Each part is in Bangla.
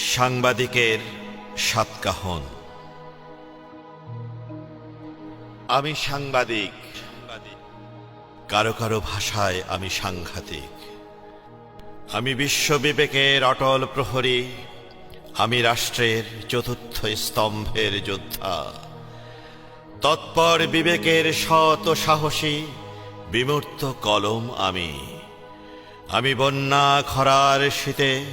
সাংবাদিকের সাতকাহন আমি সাংবাদিক। কারও কারও ভাষায় আমি সাংঘাতিক। আমি বিশ্ব বিবেকের অটল প্রহরী। আমি রাষ্ট্রের চতুর্থ স্তম্ভের যোদ্ধা। তৎপর বিবেকের শত সাহসী, বিমূর্ত কলম আমি। আমি বন্যা খরার শীতে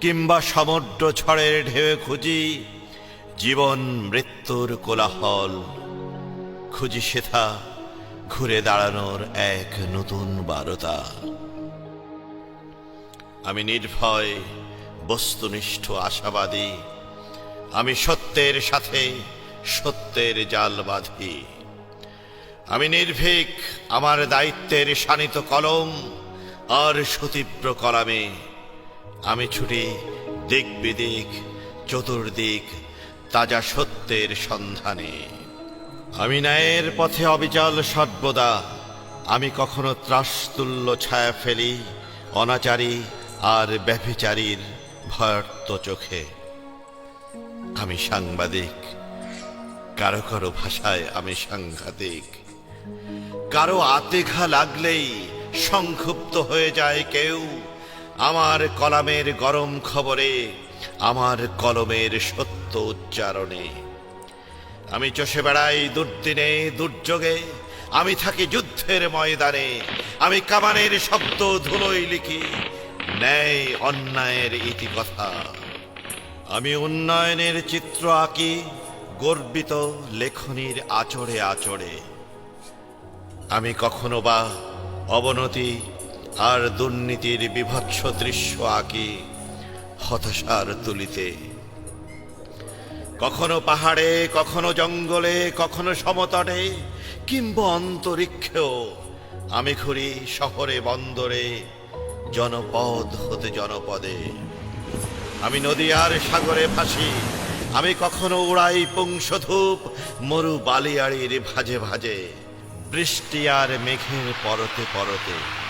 কিংবা সমুদ্র ছড়ের ঢেউ খুঁজি, জীবন মৃত্যুর কোলাহল। খুঁজি সেথা ঘুরে দাঁড়ানোর এক নতুন বারতা। আমি নির্ভয়, বস্তুনিষ্ঠ, আশাবাদী। আমি সত্যের সাথে সত্যের জাল বাঁধি। আমি নির্ভীক, আমার দায়িত্বের শানিত কলম আর সুতীব্র কলামে আমি ছুটি দিক বিদিক, চতুর্দিক, তাজা সত্যের সন্ধানে। আমি ন্যায়ের পথে অবিচল সর্বদা। আমি কখনো ত্রাসতুল্য ছায়া ফেলি, অনাচারী আর ব্যভিচারীর ভয়ার্ত চোখে। আমি সাংবাদিক, কারও কারও ভাষায় আমি সাংঘাতিক। কারও আতেঘা লাগলেই সংক্ষুব্ধ হয়ে যায় কেউ। আমার কলামের গরম খবরে, আমার কলমের সত্য উচ্চারণে। আমি চষে বেড়াই দুর্দিনে, দুর্যোগে। আমি থাকি যুদ্ধের ময়দানে। আমি কামানের শব্দ ধুলোই লিখি ন্যায় অন্যায়ের ইতিকথা। আমি উন্নয়নের চিত্র আঁকি গর্বিত লেখনীর আচরে আচরে আমি কখনো বা অবনতি আর দুর্নীতির বিভৎস দৃশ্য আঁকি হতাশার তুলিতে। কখনো পাহাড়ে, কখনো জঙ্গলে, কখনো সমতটে, কিংবা অন্তরিক্ষেও আমি ঘুরি শহরে, বন্দরে, জনপদ হতে জনপদে। আমি নদী আর সাগরে ভাসি, আমি কখনো উড়াই পুংসধূপ, মরু বালিয়াড়ির ভাজে ভাজে, বৃষ্টি আর মেঘের পরতে পরতে।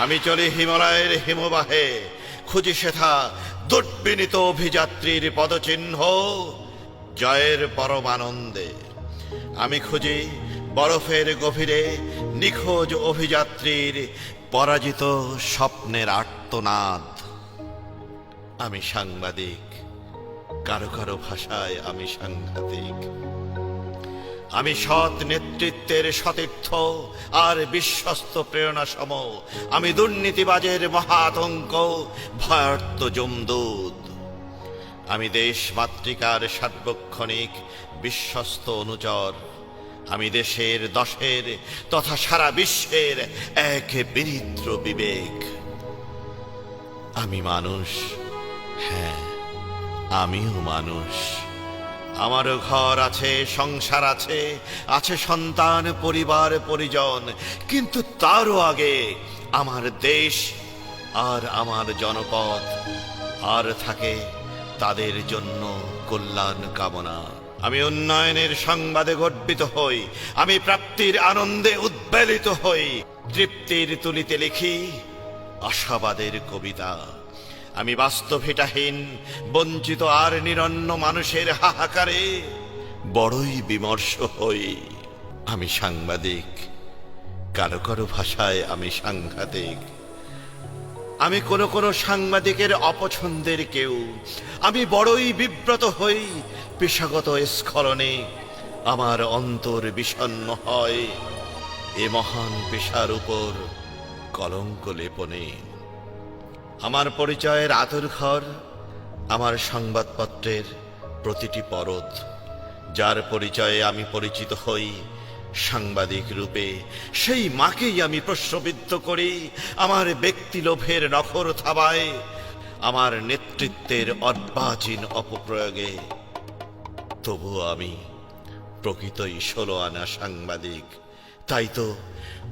আমি চলি হিমালয়ের হিমবাহে। খুঁজি সেথা দুর্বিনীত অভিযাত্রীর পদচিহ্ন। জয়ের পরমানন্দে। আমি খুঁজি বরফের গভীরে নিখোঁজ অভিযাত্রীর পরাজিত স্বপ্নের আর্তনাদ। আমি সাংবাদিক, কারও কারও ভাষায় আমি সাংঘাতিক আমি সৎ নেতৃত্বের সতীর্থ আর বিশ্বস্ত প্রেরণা সম আমি দুর্নীতিবাজের মহাতঙ্ক ভয়ার্ত জমদূত আমি দেশ মাতৃকার সার্বক্ষণিক, বিশ্বস্ত অনুচর। আমি দেশের দশের তথা সারা বিশ্বের এক বিরিদ্র বিবেক। আমি মানুষ হ্যাঁ আমিও মানুষ। আমারও ঘর আছে, সংসার আছে আছে সন্তান, পরিবার, পরিজন। কিন্তু তারও আগে আমার দেশ আর আমার জনপদ আর থাকে তাদের জন্য কল্যাণ কামনা। আমি উন্নয়নের সংবাদে গর্বিত হই, আমি প্রাপ্তির আনন্দে উদ্বেলিত হই। তৃপ্তির তুলিতে লিখি আশাবাদের কবিতা। আমি বাস্তভিটাহীন বঞ্চিত আর নিরন্ন মানুষের হাহাকারে বড়ই বিমর্ষ হই। আমি সাংবাদিক, কারও কারও ভাষায় আমি সাংঘাতিক। আমি কোনো কোনো সাংবাদিকের অপছন্দের কেউ। আমি বড়ই বিব্রত হই, পেশাগত স্খলনে আমার অন্তর বিষণ্ণ হয়। এ মহান পেশার উপর কলঙ্ক লেপনে আমার পরিচয়ের আতুর ঘর, আমার সংবাদপত্রের প্রতিটি পরত যার পরিচয়ে আমি পরিচিত হই সাংবাদিক রূপে। সেই মাকেই আমি প্রশ্নবিদ্ধ করি, আমার ব্যক্তিলোভের নখর থাবায়, আমার নেতৃত্বের অর্বাচীন অপপ্রয়োগে। তবুও আমি প্রকৃতই ষোলো আনা সাংবাদিক। তাই তো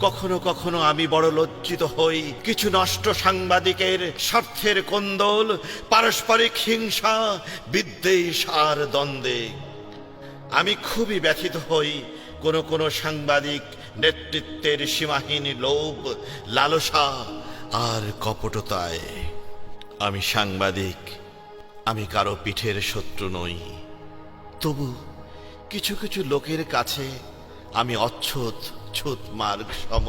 কখনো কখনো আমি বড় লজ্জিত হই। কিছু নষ্ট সাংবাদিকের স্বার্থের কোন্দল, পারস্পরিক হিংসা, বিদ্বেষ আর দ্বন্দ্বে। আমি খুবই ব্যথিত হই কোনো কোনো সাংবাদিক নেতৃত্বের সীমাহীন লোভ, লালসা আর কপটতায়। আমি সাংবাদিক, আমি কারও পিঠের শত্রু নই। তবু কিছু কিছু লোকের কাছে আমি অচ্ছুত ছুত মার্গ সম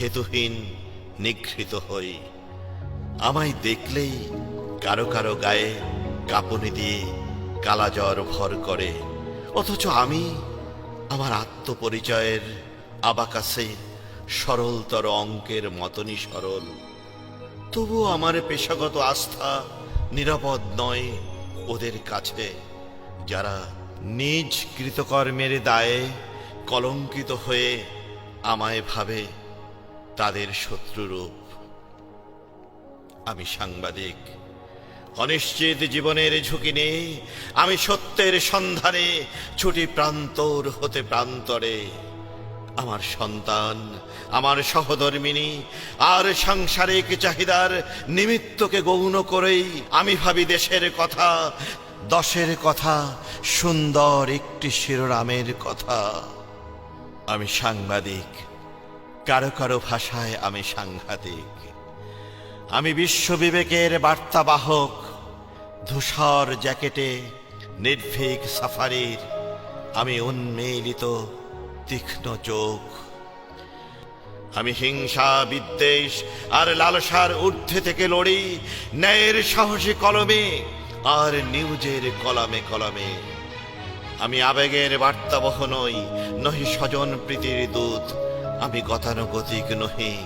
হেতুহীন নিগৃহীত হই। আমায় দেখলেই কারও কারও গায়ে কাঁপুনি দিয়ে কালাজ্বর ভর করে। অথচ আমি আমার আত্মপরিচয়ের আবাকাছে সরলতর অঙ্কের মতনই সরল। তবু আমার পেশাগত আস্থা নিরাপদ নয় ওদের কাছে। যারা নিজ কৃতকর্মের দায়ে কলঙ্কিত হয়ে আমায় ভাবে তাদের শত্রুরূপ। আমি সাংবাদিক, অনিশ্চিত জীবনের ঝুঁকি নেই আমি সত্যের সন্ধানে ছুটি প্রান্তর হতে প্রান্তরে। আমার সন্তান, আমার সহধর্মিনী, আর সাংসারিক চাহিদার নিমিত্তকে গৌণ করেই আমি ভাবি দেশের কথা, দশের কথা, সুন্দর একটি শিরোনামের কথা। আমি সাংবাদিক। কারও কারও ভাষায় আমি সাংঘাতিক। আমি বিশ্ববিবেকের বার্তাবাহক, ধূসর জ্যাকেটে নির্ভীক সাফারির আমি উন্মেলিত, তীক্ষ্ণ চোখ। আমি হিংসা, বিদ্বেষ আর লালসার ঊর্ধ্বে থেকে লড়ি ন্যায়ের সাহসী কলমে আর নিউজের কলমে কলমে। আমি আবেগের বার্তাবহ নই, নহি স্বজন প্রীতির দূত, আমি গতানুগতিক নহি,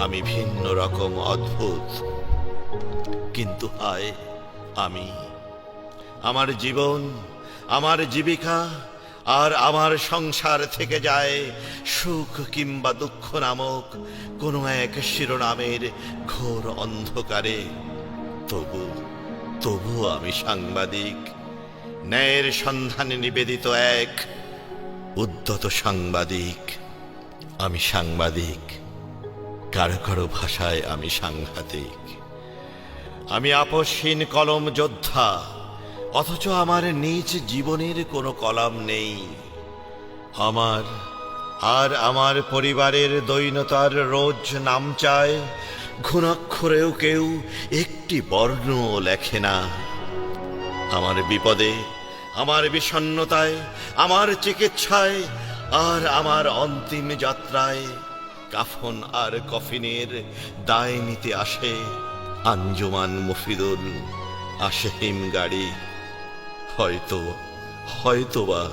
আমি ভিন্ন রকম অদ্ভুত। কিন্তু হায়, আমি, আমার জীবন, আমার জীবিকা, আর আমার সংসার থেকে যায় সুখ কিংবা দুঃখ নামক কোনো এক শিরোনামের ঘোর অন্ধকারে। তবু তবু আমি সাংবাদিক ন্যায়ের সন্ধানে নিবেদিত এক উদ্যত সাংবাদিক। আমি সাংবাদিক। কারও কারও ভাষায় আমি সাংঘাতিক। আমি আপসহীন কলম যোদ্ধা। অথচ আমার নিজ জীবনের কোনো কলাম নেই। আমার আর আমার পরিবারের দৈনতার রোজ নাম চায়, ঘুণাক্ষরেও কেউ একটি বর্ণ লেখে না। আমার বিপদে আমার বিষণ্ণতায়, আমার চিকিৎসায়, আর আমার অন্তিম যাত্রায় কাফন আর কফিনের দায় নিতে আসে আঞ্জুমান মফিদুল আসে হিম গাড়ি। হয়তো, হয়তোবা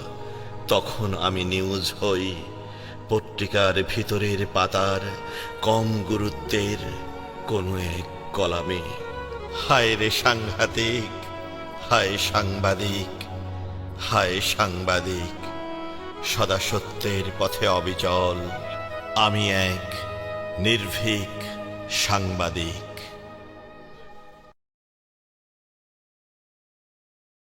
তখন আমি নিউজ হই পত্রিকার ভিতরের পাতার কম গুরুত্বের কোনো এক কলামে। হায় রে সাংঘাতিক, হায় সাংবাদিক। হায় সাংবাদিক সদা সত্যের পথে অবিচল আমি এক নির্ভীক সাংবাদিক।